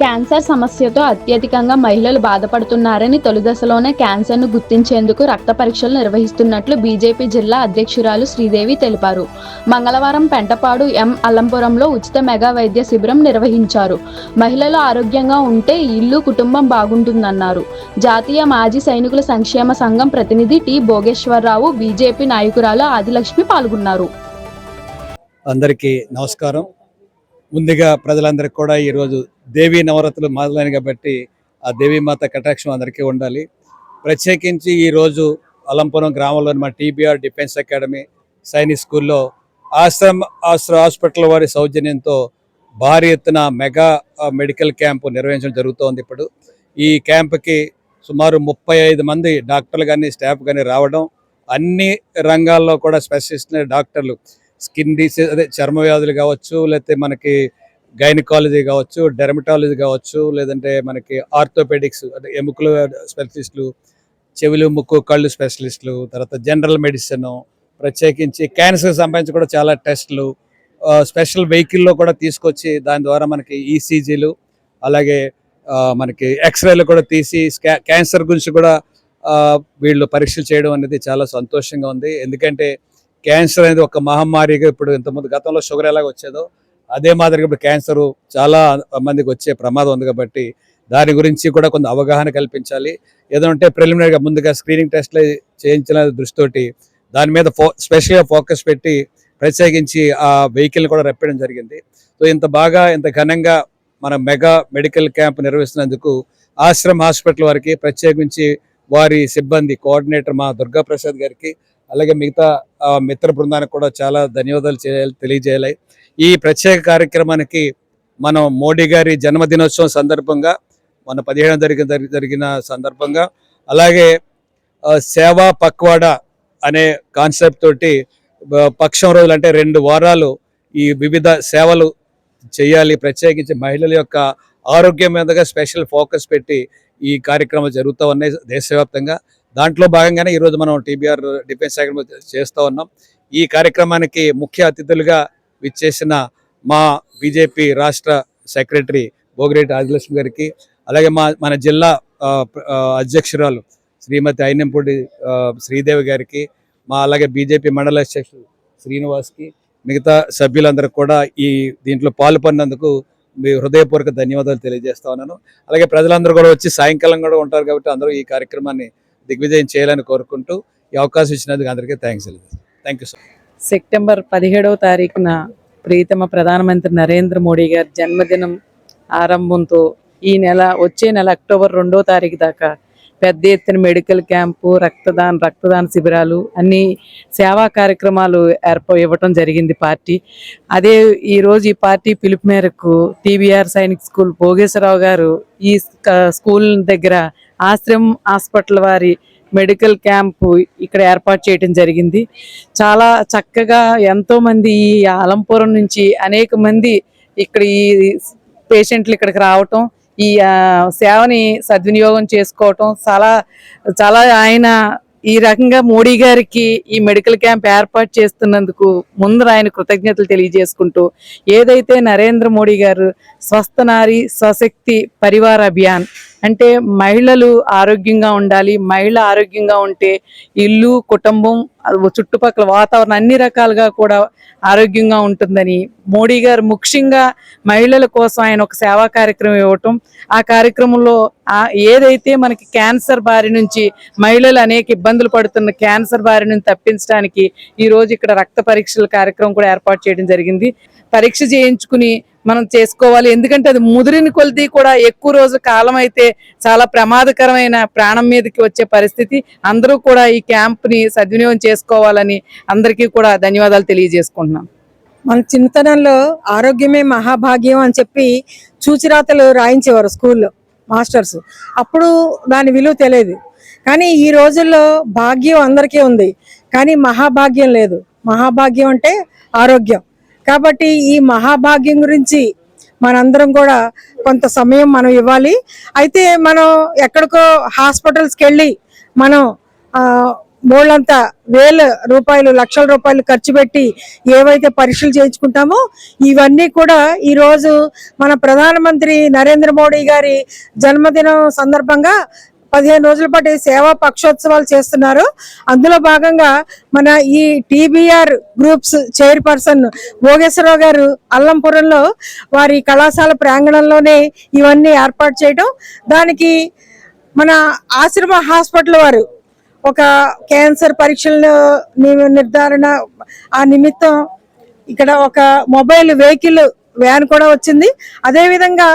Cancer సమస్యతో అత్యధికంగా మహిళలు బాధపడుతున్నారని తొలి దశలోనే క్యాన్సర్ను గుర్తించేందుకు రక్త పరీక్షలు నిర్వహిస్తున్నట్లు బీజేపీ జిల్లా అధ్యక్షురాలు శ్రీదేవి తెలిపారు. మంగళవారం పెంటపాడు ఎం అల్లంపురంలో ఉచిత మెగా వైద్య శిబిరం నిర్వహించారు. మహిళలు ఆరోగ్యంగా ఉంటే ఇల్లు కుటుంబం బాగుంటుందన్నారు. జాతీయ మాజీ సైనికుల సంక్షేమ సంఘం ప్రతినిధి టి భోగేశ్వరరావు బీజేపీ నాయకురాలు ఆదిలక్ష్మి పాల్గొన్నారు. అందరికీ నమస్కారం. ముందుగా ప్రజలందరికీ కూడా ఈరోజు దేవీ నవరాత్రులు మొదలైన కాబట్టి ఆ దేవీమాత కటాక్షం అందరికీ ఉండాలి. ప్రత్యేకించి ఈరోజు అలంపురం గ్రామంలోని మా టీబీఆర్ డిఫెన్స్ అకాడమీ సైనిక్ స్కూల్లో ఆశ్రమ్ ఆశ్ర హాస్పిటల్ వారి సౌజన్యంతో భారీ ఎత్తున మెగా మెడికల్ క్యాంపు నిర్వహించడం జరుగుతోంది ఇప్పుడు. ఈ క్యాంపుకి సుమారు ముప్పై ఐదు మంది డాక్టర్లు కానీ స్టాఫ్ కానీ రావడం అన్ని రంగాల్లో కూడా స్పెషలిస్ట్ డాక్టర్లు. స్కిన్ డిసీజ్ అదే చర్మ వ్యాధులు కావచ్చు లేకపోతే మనకి గైనకాలజీ కావచ్చు డెర్మటాలజీ కావచ్చు లేదంటే మనకి ఆర్థోపెడిక్స్ అంటే ఎముకలు స్పెషలిస్టులు చెవులు ముక్కు కళ్ళు స్పెషలిస్టులు తర్వాత జనరల్ మెడిసిన్ ప్రత్యేకించి క్యాన్సర్ సంబంధించి కూడా చాలా టెస్టులు స్పెషల్ వెహికల్లో కూడా తీసుకొచ్చి దాని ద్వారా మనకి ఈసీజీలు అలాగే మనకి ఎక్స్రేలు కూడా తీసి క్యాన్సర్ గురించి కూడా వీళ్ళు పరీక్షలు చేయడం అనేది చాలా సంతోషంగా ఉంది. ఎందుకంటే క్యాన్సర్ అనేది ఒక మహమ్మారిగా ఇప్పుడు ఇంతకుముందు గతంలో షుగర్ ఎలాగ వచ్చేదో అదే మాదిరిగా ఇప్పుడు క్యాన్సర్ చాలా మందికి వచ్చే ప్రమాదం ఉంది కాబట్టి దాని గురించి కూడా కొంత అవగాహన కల్పించాలి. ఏదంటే ప్రిలిమినరీగా ముందుగా స్క్రీనింగ్ టెస్ట్లు చేయించిన దృష్టితోటి దాని మీద ఫో స్పెషల్గా ఫోకస్ పెట్టి ప్రత్యేకించి ఆ వెహికల్ కూడా రప్పడం జరిగింది. సో ఇంత బాగా ఇంత ఘనంగా మన మెగా మెడికల్ క్యాంప్ నిర్వహిస్తున్నందుకు ఆశ్రమ్ హాస్పిటల్ వారికి ప్రత్యేకించి వారి సిబ్బంది కోఆర్డినేటర్ మా దుర్గా ప్రసాద్ గారికి అలాగే మిగతా మిత్ర బృందానికి కూడా చాలా ధన్యవాదాలు చేయాలి తెలియజేయాలి. ఈ ప్రత్యేక కార్యక్రమానికి మనం మోడీ గారి జన్మదినోత్సవం సందర్భంగా మన పదిహేను జరిగిన జరిగిన సందర్భంగా అలాగే సేవా పక్వాడా అనే కాన్సెప్ట్ తోటి పక్షం రోజులు అంటే రెండు వారాలు ఈ వివిధ సేవలు చేయాలి. ప్రత్యేకించి మహిళల యొక్క ఆరోగ్యం మీదగా స్పెషల్ ఫోకస్ పెట్టి ఈ కార్యక్రమాలు జరుగుతూ ఉన్నాయి దేశవ్యాప్తంగా. దాంట్లో భాగంగానే ఈరోజు మనం టీబీఆర్ డిఫెన్స్ అకాడమీ చేస్తూ ఉన్నాం. ఈ కార్యక్రమానికి ముఖ్య అతిథులుగా విచ్చేసిన మా బీజేపీ రాష్ట్ర సెక్రటరీ భోగిరెడ్డి ఆదిలక్ష్మి గారికి అలాగే మా మన జిల్లా అధ్యక్షురాలు శ్రీమతి అయినంపూడి శ్రీదేవి గారికి మా అలాగే బీజేపీ మండల అధ్యక్షుడు శ్రీనివాస్కి మిగతా సభ్యులందరూ కూడా ఈ దీంట్లో పాల్పడినందుకు మీ హృదయపూర్వక ధన్యవాదాలు తెలియజేస్తా ఉన్నాను. అలాగే ప్రజలందరూ కూడా వచ్చి సాయంకాలం కూడా ఉంటారు కాబట్టి అందరూ ఈ కార్యక్రమాన్ని దిగ్విజయం చేయాలని కోరుకుంటూ ఈ అవకాశం ఇచ్చినందుకు అందరికీ thanks thank you sir September పదిహేడవ తారీఖున ప్రీతమ ప్రధానమంత్రి నరేంద్ర మోడీ గారి జన్మదినం ఆరంభంతో ఈ నెల వచ్చే నెల అక్టోబర్ రెండో తారీఖు దాకా పెద్ద ఎత్తున మెడికల్ క్యాంపు రక్తదాన రక్తదాన శిబిరాలు అన్ని సేవా కార్యక్రమాలు ఏర్ప ఇవ్వటం జరిగింది పార్టీ. అదే ఈరోజు ఈ పార్టీ పిలుపు మేరకు టీబీఆర్ సైనిక్ స్కూల్ భోగేశ్వరరావు గారు ఈ స్క- స్కూల్ దగ్గర ఆశ్రమ్ హాస్పిటల్ వారి మెడికల్ క్యాంపు ఇక్కడ ఏర్పాటు చేయడం జరిగింది. చాలా చక్కగా ఎంతోమంది ఈ అలంపురం నుంచి అనేక మంది ఇక్కడ ఈ పేషెంట్లు ఇక్కడికి రావటం ఈ సేవని సద్వినియోగం చేసుకోవటం చాలా చాలా ఆయన ఈ రకంగా మోడీ గారికి ఈ మెడికల్ క్యాంప్ ఏర్పాటు చేస్తున్నందుకు ముందు ఆయన కృతజ్ఞతలు తెలియజేసుకుంటూ ఏదైతే నరేంద్ర మోడీ గారు స్వస్థ నారి స్వశక్తి పరివార అభియాన్ అంటే మహిళలు ఆరోగ్యంగా ఉండాలి మహిళ ఆరోగ్యంగా ఉంటే ఇల్లు కుటుంబం చుట్టుపక్కల వాతావరణం అన్ని రకాలుగా కూడా ఆరోగ్యంగా ఉంటుందని మోడీ గారు ముఖ్యంగా మహిళల కోసం ఆయన ఒక సేవా కార్యక్రమం ఇవ్వటం. ఆ కార్యక్రమంలో ఏదైతే మనకి క్యాన్సర్ బారి నుంచి మహిళలు అనేక ఇబ్బందులు పడుతున్న క్యాన్సర్ బారి నుంచి తప్పించడానికి ఈ రోజు ఇక్కడ రక్త పరీక్షల కార్యక్రమం కూడా ఏర్పాటు చేయడం జరిగింది. పరీక్ష చేయించుకుని మనం చేసుకోవాలి. ఎందుకంటే అది ముదిరిన కొలిది కూడా ఎక్కువ రోజు కాలం అయితే చాలా ప్రమాదకరమైన ప్రాణం మీదకి వచ్చే పరిస్థితి. అందరూ కూడా ఈ క్యాంప్ని సద్వినియోగం చేసుకోవాలని అందరికీ కూడా ధన్యవాదాలు తెలియజేసుకుంటున్నాం. మన చిన్నతనంలో ఆరోగ్యమే మహాభాగ్యం అని చెప్పి చూచిరాతలు రాయించేవారు స్కూల్లో మాస్టర్స్. అప్పుడు దాని విలువ తెలియదు. కానీ ఈ రోజుల్లో భాగ్యం అందరికీ ఉంది. కానీ మహాభాగ్యం లేదు. మహాభాగ్యం అంటే ఆరోగ్యం. కాబట్టి ఈ మహాభాగ్యం గురించి మనందరం కూడా కొంత సమయం మనం ఇవ్వాలి. అయితే మనం ఎక్కడికో హాస్పిటల్స్కి వెళ్ళి మనం ఆ, వేల రూపాయలు లక్షల రూపాయలు ఖర్చు పెట్టి ఏవైతే పరీక్షలు చేయించుకుంటామో ఇవన్నీ కూడా ఈ రోజు మన ప్రధానమంత్రి నరేంద్ర మోడీ గారి జన్మదినం సందర్భంగా పదిహేను రోజుల పాటు సేవా పక్షోత్సవాలు చేస్తున్నారు. అందులో భాగంగా మన ఈ టీబీఆర్ గ్రూప్స్ చైర్పర్సన్ భోగేశ్వరరావు గారు అల్లంపురంలో వారి కళాశాల ప్రాంగణంలోనే ఇవన్నీ ఏర్పాటు చేయడం దానికి మన ఆశ్రమ హాస్పిటల్ వారు ఒక క్యాన్సర్ పరీక్షల నిర్ధారణ ఆ నిమిత్తం ఇక్కడ ఒక మొబైల్ వెహికల్ వ్యాన్ కూడా వచ్చింది. అదేవిధంగా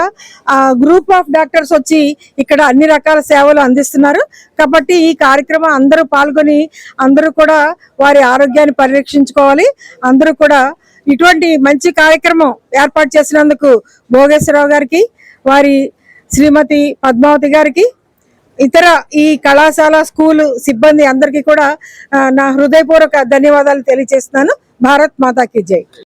గ్రూప్ ఆఫ్ డాక్టర్స్ వచ్చి ఇక్కడ అన్ని రకాల సేవలు అందిస్తున్నారు. కాబట్టి ఈ కార్యక్రమం అందరూ పాల్గొని అందరూ కూడా వారి ఆరోగ్యాన్ని పరిరక్షించుకోవాలి. అందరూ కూడా ఇటువంటి మంచి కార్యక్రమం ఏర్పాటు చేసినందుకు భోగేశ్వరరావు గారికి వారి శ్రీమతి పద్మావతి గారికి ఇతర ఈ కళాశాల స్కూల్ సిబ్బంది అందరికీ కూడా నా హృదయపూర్వక ధన్యవాదాలు తెలియజేస్తున్నాను. భారత్ మాతాకి జై.